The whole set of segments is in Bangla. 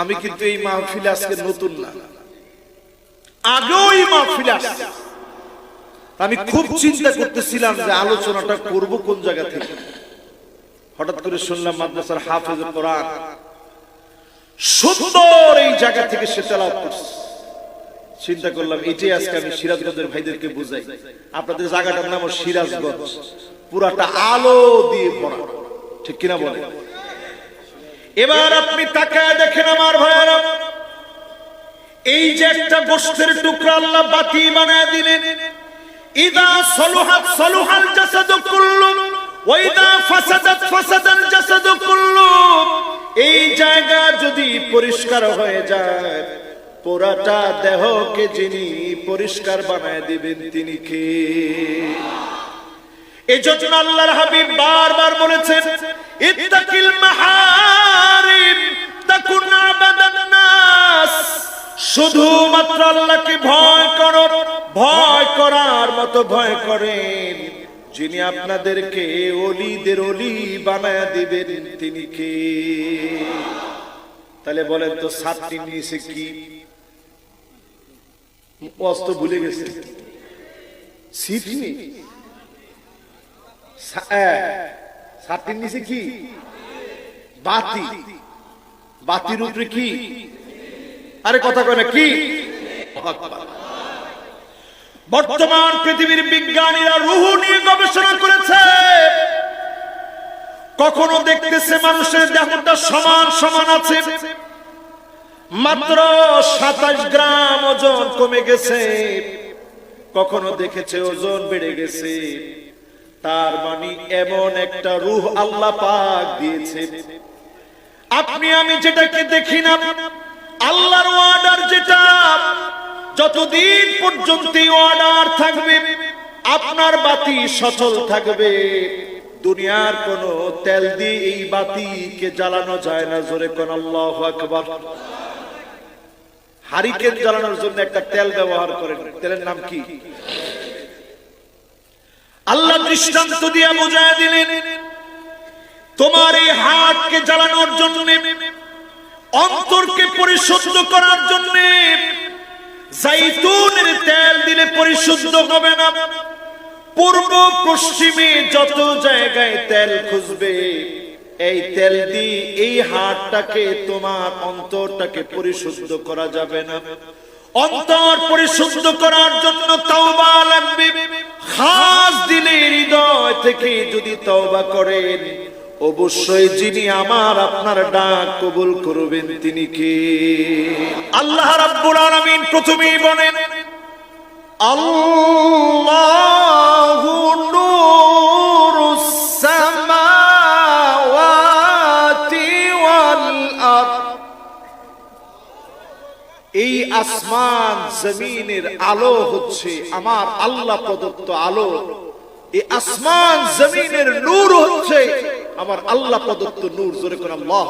আমি কিন্তু এই মাহফিলে আজকে নতুন না। আগেও এই মাহফিলে আসছি। আমি খুব চিন্তা করতেছিলাম যে আলোচনাটা করব কোন জায়গা থেকে। হঠাৎ করে শুনলাম মাদ্রাসার হাফেজ কোরআন। সুন্দর এই জায়গা থেকে সে তেলাওয়াত করছে। চিন্তা করলাম এটাই আজকে আমি সিরাজগঞ্জের ভাইদেরকে বুঝাই। আপনাদের জায়গাটার নাম সিরাজগঞ্জ। পুরাটা আলো দিয়ে ভরা। ঠিক কিনা বলে এবার আপনি তাকায় দেখেন আমার ভাইয়েরা। এই যে একটা গোষ্ঠের টুকরা আল্লাহ বাতি বানায় দিলেন। ইদা সলুহাত সলুহাল জাসাদু ফাসাদাত এই জায়গা যদি পরিষ্কার হয়ে যায় পুরাটা দেহকে যিনি পরিষ্কার বানায় দিবেন, তিনি কে? এজন্য আল্লাহর হাবিব বারবার বলেছেন, ইত্তাকিল শুধুমাত্র আল্লাহকে ভয় করো, ভয় করার মতো ভয় করেন। যিনি আপনাদেরকে অলিদের অলি বানায় দিবেন, তিনি কে? তাহলে বলেন তো, সাতটি নিয়েছে কি? অস্ত ভুলে গেছে। সিটনি সাতটির নিচে কি? বাতি। বাতির উপরে কি? আরে কথা কয় না, কি? বর্তমান পৃথিবীর বিজ্ঞানীরা রুহু নিয়ে গবেষণা করেছে, কখনো দেখতেছে মানুষের দেহটা সমান সমান আছে, মাত্র সাতাশ গ্রাম ওজন কমে গেছে, কখনো দেখেছে ওজন বেড়ে গেছে, তার মানে এমন একটা রুহ আল্লাহ পাক দিয়েছে। আপনি, আমি যেটাকে দেখি না, আল্লাহর অর্ডার যেটা, যতদিন পর্যন্ত অর্ডার থাকবে, আপনার বাতি সচল থাকবে। দুনিয়ার কোন তেল দিয়ে এই বাতিকে জ্বালানো যায় না, জোরে কোন আল্লাহ আকবার। হারিকেন জ্বালানোর জন্য একটা তেল ব্যবহার করেন, তেলের নাম কি? আল্লাহ দৃষ্টান্ত দিয়া বোঝায় দিলেন তোমার এই হাটকে জ্বালানোর জন্য, অন্তরকে পরিশুদ্ধ করার জন্য, জাইতুনের তেল দিলে পরিশুদ্ধ হবে না। পূর্ব পশ্চিমে যত জায়গায় তেল খুঁজবে, এই তেল দিয়ে এই হাটটাকে তোমার অন্তরটাকে পরিশুদ্ধ করা যাবে না। অন্তর পরিশুদ্ধ করার জন্য তওবা লাগবে। খাস দিলে হৃদয় থেকে যদি তওবা করেন অবশ্যই যিনি আমার আপনার ডাক কবুল করবেন, তিনি কে? আল্লাহ রাব্বুল আলামিন প্রথমেই বলেন, আল্লাহু এই আসমান জমিনের আলো হচ্ছে আমার আল্লাহ প্রদত্ত আলো। এই আসমান জমিনের নূর হচ্ছে আমার আল্লাহ প্রদত্ত নূর, জোরে করে আল্লাহ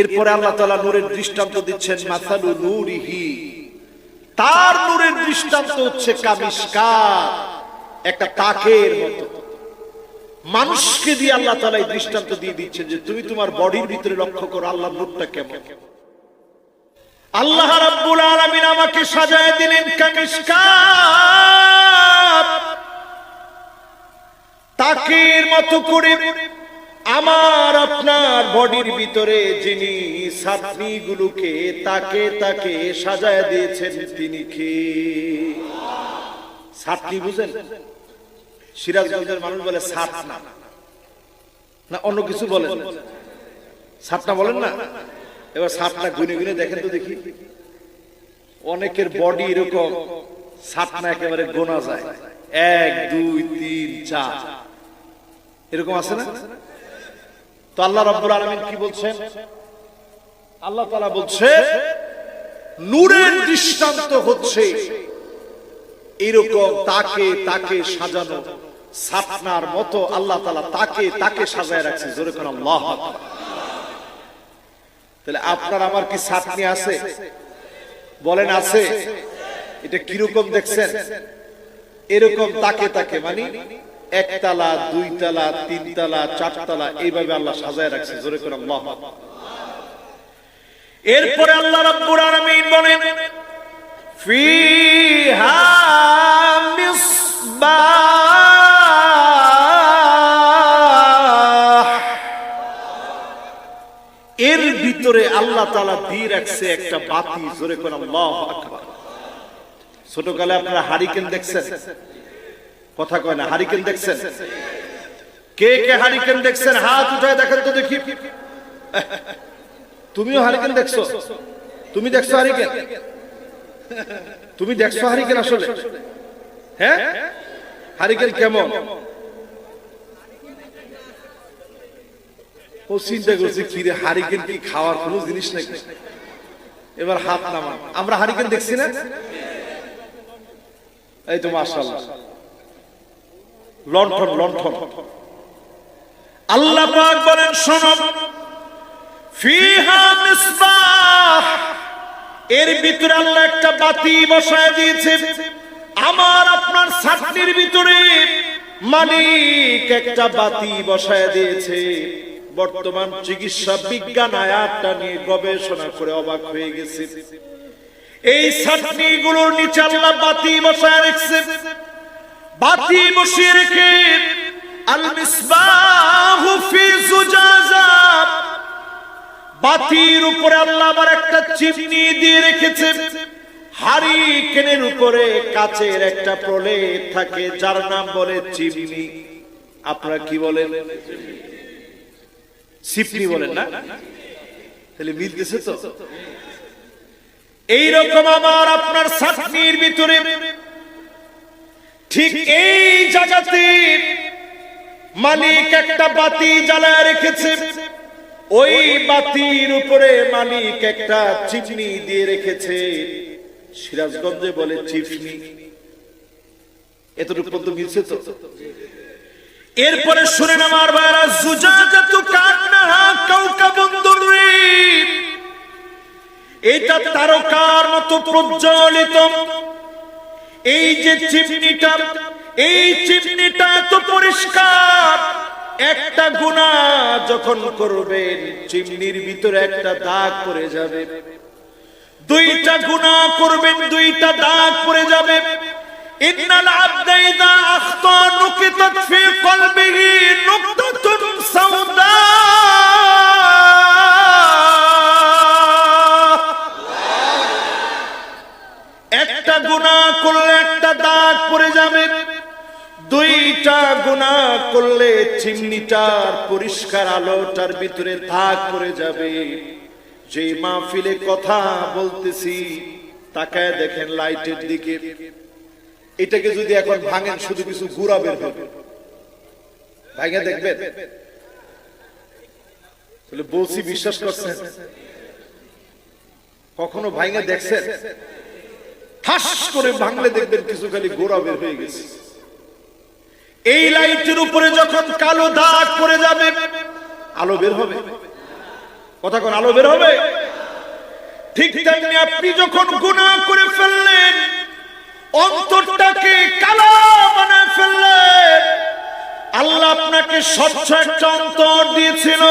এরপরে আল্লাহ তাআলা নূরের দৃষ্টান্ত দিচ্ছেন, মাসালু নূরিহি। তার নূরের দৃষ্টান্ত হচ্ছে কামিষ্কার একটা তাকের মতো। মানুষকে দিয়ে আল্লাহ তাআলা এই দৃষ্টান্ত দিয়ে দিচ্ছেন যে তুমি তোমার বডির ভিতরে লক্ষ্য করো আল্লাহ নূরটা কেমন। আল্লাহ রাব্বুল আলামিন আমাকে সাজায় দিলেন কামিষ্কাত তাকের মতো করে আমার আপনার বডির ভিতরে যিনি সাতনি গুলোকে তাকে তাকে সাজায় দিয়েছেন, তিনি কে? সাতনি বুঝেন? সিরাজগঞ্জের মানুষ বলে সাত না। না, অন্য কিছু বলেন। সাতটা বলেন না? এবার সাতটা গুনে গুনে দেখেন তো দেখি। অনেকের বডি এরকম সাতটা একেবারে গোনা যায়। এক, দুই, তিন, চার। এরকম আছে না? তো আল্লাহ রব্বুল আলমিন কি বলছেন? আল্লাহ তালা বলছে, নূরের দৃষ্টান্ত হচ্ছে এরকম তাকে তাকে সাজানো সাতনার মতো আল্লাহ তালা তাকে তাকে সাজায় রাখছে। জোরে কোন আল্লাহ তাহলে আপনার আমার কি সাপনি আছে? বলেন আছে। এটা কীরকম দেখছেন? এরকম তাকে তাকে মানে একতলা, দুইতলা, তিনতলা, চারতলা, এইভাবে আল্লাহ সাজায় রাখছে। জোরে করে আল্লাহ। এরপরে আল্লাহ রাব্বুল আলামিন বলেন, ফিহা এর ভিতরে আল্লাহ তাআলা দিয়ে রাখছে একটা বাতি। জোরে করে আল্লাহু আকবার। ছোটকালে আপনারা হারিকেন দেখছেন? কথা কয় না, হারিকেন দেখছেন? কে কে হারিকেন দেখছেন? হাত উঠায় দেখেন তো দেখি। তুমিও হারিকেন দেখছ? তুমি দেখছ হারিকেন? তুমি দেখছ হারিকেন আসলে? হ্যাঁ? হারিকেন কেমন? ও চিন্তা করছি কি রে হারিকেন কি খাওয়ার কোনো জিনিস নাকি? এবার হাত নামান। আমরা হারিকেন দেখছি না? এই তো মাশাআল্লাহ। লণ্ঠন লণ্ঠন। আল্লাহ পাক বলেন, শোনো। এর ভিতরে আল্লাহ একটা বাতি বসায় দিয়েছে। আমার, আপনার ছাত্রীর ভিতরে মালিক একটা বাতি বসায় দিয়েছে। বর্তমান চিকিৎসা বিজ্ঞান আয়াতটা নিয়ে গবেষণা করে অবাক হয়ে গেছে। এই ছাটনি গুলোর নিচে আল্লাহ বাতি বসায় রেখেছে। বাতি বসিয়ে রেখে আল বাতির উপরে আল্লাহ আবার একটা চিমনি দিয়ে রেখেছে। হারিকেনের উপরে কাচের একটা প্রলেপ থাকে, যার নাম বলে চিমনি। আপনারা কি বলেন? সিপনি বলেন না? তাহলে মিলতেছে তো? এইরকম আমার আপনার সাতনির ভিতরে ঠিক এই জায়গাতে মালিক একটা বাতি জ্বালায় রেখেছে। ওই বাতির উপরে মালিক একটা চিমনি দিয়ে রেখেছে। সিরাজগঞ্জে বলে চিফনি এতটুকু পর্যন্ত মিলছে তো? এরপরে শুনে আমার বাইরা জুজাজাতু কান্নাহা কাউকাবুন দুররিব এটা তারকার মতো প্রজ্বলিত। এই যে চিমনিটা, এই চিমনিটা এত পরিষ্কার। একটা গুণা যখন করবেন, চিমনির ভিতরে একটা দাগ পড়ে যাবে। দুইটা গুণা করবেন, দুইটা দাগ পড়ে যাবে। ইন্নাল আবদা আখতা নুকিতাত ফি কলবিহি নুকতাতুন সাউদা। দাগ পড়ে যাবে। দুইটা গুনাহ করলে চিমনিটার পরিষ্কার আলোটার ভিতরে দাগ পড়ে যাবে। যে মাহফিলে কথা বলতেছি, তাকায় দেখেন লাইটের দিকে। এটাকে যদি এখন ভাঙেন, শুধু কিছু গুড়া বের হবে। ভাঙে দেখবেন? বলছি, বিশ্বাস করছেন? কখনো ভাঙে দেখছেন? ঠাস করে ভাঙলে দেখবেন কিছু খালি গোড়া বের হয়ে গেছে। এই লাইটের উপরে যখন কালো দাগ পড়ে যাবে, আলো বের হবে। কথা কোন আলো বের হবে? ঠিক তেমনি আপনি যখন গুনাহ করে ফেললেন, অন্তরটাকে কালা বানায় ফেললেন, আল্লাহ আপনাকে স্বচ্ছ একটা অন্তর দিয়েছিল।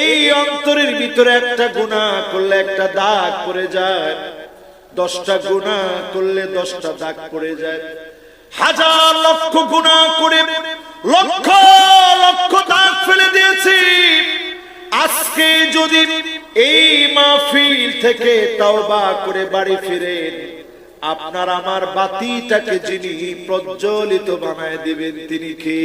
এই অন্তরের ভিতরে একটা গুনাহ করলে একটা দাগ পড়ে যায়। দশটা গুণা করলে দশটা দাগ পড়ে যায়। হাজার লক্ষ গুণা করে লক্ষ লক্ষ দাগ ফেলে দিয়েছি। আজকে যদি এই মাহফিল থেকে তাওবা করে বাড়ি ফিরেন, আপনার আমার বাতিটাকে যিনি প্রজ্বলিত বানায় দিবেন তিনি কে?